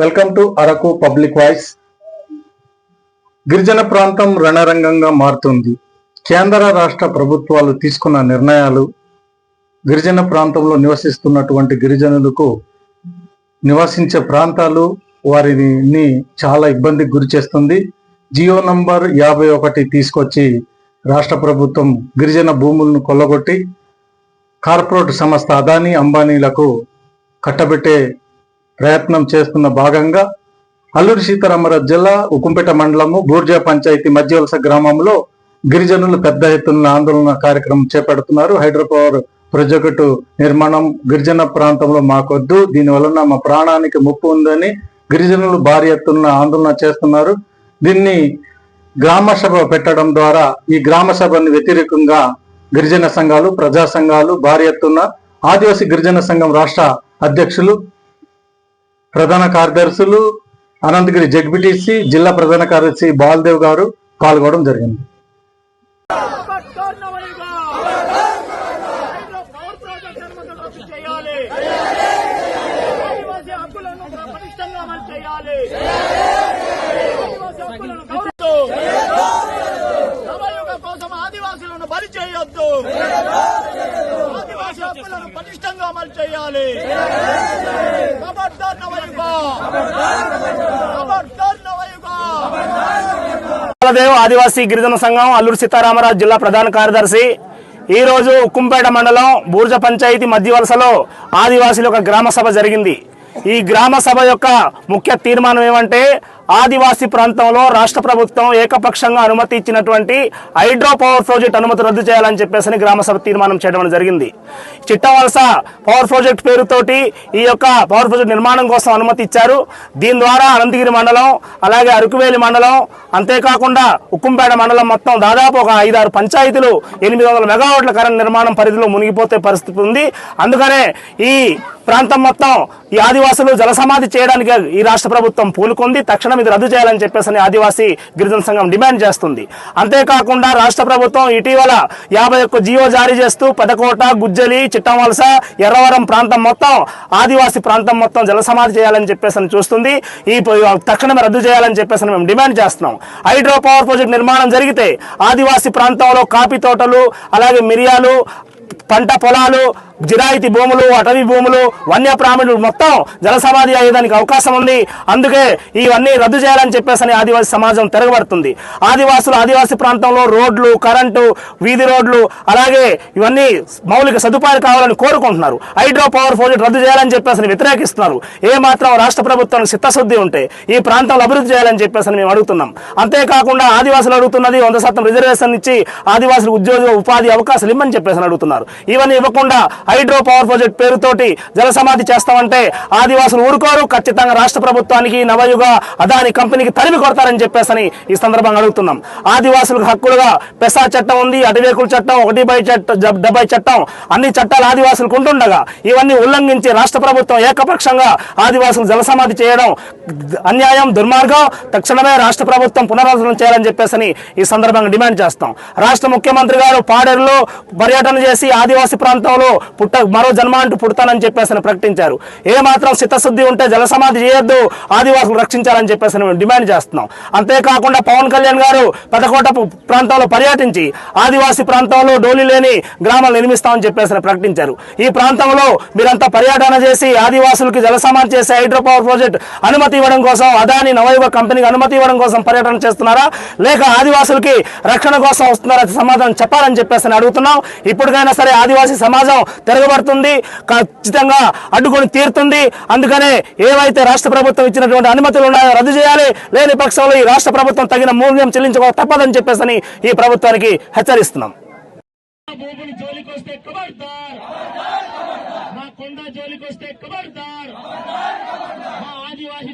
Welcome to Araku public voice. గిరిజన ప్రాంతం రణరంగంగా మారుతుంది. కేంద్ర రాష్ట్ర ప్రభుత్వాలు తీసుకున్న నిర్ణయాలు గిరిజన ప్రాంతంలో నివసిస్తున్నటువంటి గిరిజనులకు నివసించే ప్రాంతాలు వారిని చాలా ఇబ్బందికి గురి చేస్తుంది. జియో నంబర్ యాభై ఒకటి తీసుకొచ్చి రాష్ట్ర ప్రభుత్వం గిరిజన భూములను కొల్లగొట్టి కార్పొరేట్ సంస్థ అదానీ అంబానీలకు కట్టబెట్టే ప్రయత్నం చేస్తున్న భాగంగా అల్లూరి సీతారామరాజు జిల్లా ఉకుంపేట మండలము బూర్జా పంచాయతీ మధ్యవలస గ్రామంలో గిరిజనులు పెద్ద ఎత్తున ఆందోళన కార్యక్రమం చేపడుతున్నారు. హైడ్రోపవర్ ప్రాజెక్టు నిర్మాణం గిరిజన ప్రాంతంలో మాకొద్దు. దీని వలన మా ప్రాణానికి ముప్పు ఉందని గిరిజనులు భారీ ఎత్తున ఆందోళన చేస్తున్నారు. దీన్ని గ్రామ సభ పెట్టడం ద్వారా ఈ గ్రామ సభని వ్యతిరేకంగా గిరిజన సంఘాలు ప్రజా సంఘాలు భారీ ఎత్తున ఆదివాసీ గిరిజన సంఘం రాష్ట్ర అధ్యక్షులు ప్రధాన కార్యదర్శులు అనంతగిరి జగ్బిటిసి జిల్లా ప్రధాన కార్యదర్శి బాలదేవ్ గారు పాల్గొనడం జరిగింది పట్టణమైగా రైతుల పవర్ ప్రాజెక్ట్ అనుమతులు రద్దు చేయాలి ఆదివాసీ హక్కులను పటిష్టంగా అమలు చేయాలి ఆదివాసీ హక్కులను గౌరవిస్తూ నవయుగ కోసం ఆదివాసులను బలి చేయొద్దు ఆదివాసీ హక్కులను పటిష్టంగా అమలు చేయాలి. దేవ్ ఆదివాసీ గిరిజన సంఘం అల్లూరు సీతారామరాజు జిల్లా ప్రధాన కార్యదర్శి. ఈ రోజు ఉక్కుంపేట మండలం బూర్జ పంచాయతీ మధ్య వలసలో ఆదివాసీల ఒక గ్రామ సభ జరిగింది. ఈ గ్రామ సభ యొక్క ముఖ్య తీర్మానం ఏమంటే ఆదివాసీ ప్రాంతంలో రాష్ట్ర ప్రభుత్వం ఏకపక్షంగా అనుమతి ఇచ్చినటువంటి హైడ్రో పవర్ ప్రాజెక్ట్ అనుమతి రద్దు చేయాలని చెప్పేసి గ్రామసభ తీర్మానం చేయడం జరిగింది. చిట్టవలస పవర్ ప్రాజెక్ట్ పేరుతోటి ఈ యొక్క పవర్ ప్రాజెక్ట్ నిర్మాణం కోసం అనుమతి ఇచ్చారు. దీని ద్వారా అనంతగిరి మండలం అలాగే అరకువేలి మండలం అంతేకాకుండా ఉక్కుంపేట మండలం మొత్తం దాదాపు ఒక ఐదారు పంచాయతీలు ఎనిమిది వందల మెగావాట్ల కరెంట్ నిర్మాణం పరిధిలో మునిగిపోతే పరిస్థితి ఉంది. అందుకనే ఈ ప్రాంతం మొత్తం ఈ ఆదివాసులు జలసమాధి చేయడానికి ఈ రాష్ట్ర ప్రభుత్వం పూలుకుంది. తక్షణం ఇది రద్దు చేయాలని చెప్పేసి ఆదివాసి ఆదివాసీ గిరిజన సంఘం డిమాండ్ చేస్తుంది. అంతేకాకుండా రాష్ట్ర ప్రభుత్వం ఇటీవల యాభై ఒక్క జియో జారీ చేస్తూ పెదకోట గుజ్జలి చిట్టంవలస ఎర్రవరం ప్రాంతం మొత్తం ఆదివాసీ ప్రాంతం మొత్తం జలసమాధి చేయాలని చెప్పేసి చూస్తుంది. ఈ తక్షణమే రద్దు చేయాలని చెప్పేసి మేము డిమాండ్ చేస్తున్నాం. హైడ్రో పవర్ ప్రాజెక్ట్ నిర్మాణం జరిగితే ఆదివాసీ ప్రాంతంలో కాఫీ తోటలు అలాగే మిరియాలు పంట పొలాలు జిరాయితీ భూములు అటవీ భూములు వన్యప్రాణులు మొత్తం జలసమాధి అయ్యేదానికి అవకాశం ఉంది. అందుకే ఇవన్నీ రద్దు చేయాలని చెప్పేసి ఆదివాసీ సమాజం తిరగబడుతుంది. ఆదివాసులు ఆదివాసీ ప్రాంతంలో రోడ్లు కరెంటు వీధి రోడ్లు అలాగే ఇవన్నీ మౌలిక సదుపాయాలు కావాలని కోరుకుంటున్నారు. హైడ్రో పవర్ ప్రాజెక్ట్ రద్దు చేయాలని చెప్పేసి వ్యతిరేకిస్తున్నారు. ఏ మాత్రం రాష్ట్ర ప్రభుత్వానికి చిత్తశుద్ధి ఉంటే ఈ ప్రాంతంలో అభివృద్ధి చేయాలని చెప్పేసి మేము అడుగుతున్నాం. అంతేకాకుండా ఆదివాసులు అడుగుతున్నది వంద శాతం రిజర్వేషన్ ఇచ్చి ఆదివాసులకు ఉద్యోగ ఉపాధి అవకాశాలు ఇమ్మని చెప్పేసి అడుగుతున్నారు. ఇవన్నీ ఇవ్వకుండా హైడ్రో పవర్ ప్రాజెక్ట్ పేరుతోటి జలసమాధి చేస్తామంటే ఆదివాసులు ఊరుకోరు. ఖచ్చితంగా రాష్ట్ర ప్రభుత్వానికి నవయుగ అదాని కంపెనీకి తరిమి కొడతారని చెప్పేసి ఈ సందర్భంగా అడుగుతున్నాం. ఆదివాసులకు హక్కులుగా పెసా చట్టం ఉంది అటవేకుల చట్టం ఒకటి బై చట్టం డెబ్బై చట్టం అన్ని చట్టాలు ఆదివాసులకు ఉంటుండగా ఇవన్నీ ఉల్లంఘించి రాష్ట్ర ప్రభుత్వం ఏకపక్షంగా ఆదివాసులు జలసమాధి చేయడం అన్యాయం దుర్మార్గం. తక్షణమే రాష్ట్ర ప్రభుత్వం పునరాలోచన చేయాలని చెప్పేసి ఈ సందర్భంగా డిమాండ్ చేస్తాం. రాష్ట్ర ముఖ్యమంత్రి గారు పాడేరులో పర్యటన చేసి ఆదివాసీ ప్రాంతంలో పుట్ట మరో జన్మ అంటూ పుడతానని చెప్పేసి ప్రకటించారు. ఏ మాత్రం చిత్తశుద్ధి ఉంటే జలసమాధి చేయొద్దు ఆదివాసులు రక్షించాలని చెప్పేసి మేము డిమాండ్ చేస్తున్నాం. అంతేకాకుండా పవన్ కళ్యాణ్ గారు పెదకోట ప్రాంతంలో పర్యటించి ఆదివాసి ప్రాంతంలో డోలి లేని గ్రామాలు నిర్మిస్తామని చెప్పేసి ప్రకటించారు. ఈ ప్రాంతంలో మీరంతా పర్యటన చేసి ఆదివాసులకి జలసమాధి చేసే హైడ్రో పవర్ ప్రాజెక్ట్ అనుమతి ఇవ్వడం కోసం అదాని నవయుగ కంపెనీకి అనుమతి ఇవ్వడం కోసం పర్యటన చేస్తున్నారా? లేక ఆదివాసులకి రక్షణ కోసం వస్తున్నారా? సమాధానం చెప్పాలని చెప్పేసి అడుగుతున్నాం. ఇప్పటికైనా సరే ఆదివాసీ సమాజం తిరగబడుతుంది. ఖచ్చితంగా అడ్డుకొని తీరుతుంది. అందుకనే ఏవైతే రాష్ట్ర ప్రభుత్వం ఇచ్చినటువంటి అనుమతులు ఉన్నాయో రద్దు చేయాలి. లేని పక్షంలో ఈ రాష్ట్ర ప్రభుత్వం తగిన మూల్యం చెల్లించుకో తప్పదని చెప్పేసి ఈ ప్రభుత్వానికి హెచ్చరిస్తున్నాం. భూములు మా కొండ జోలికొస్తే ఖబర్దార్ మా ఆదివాసి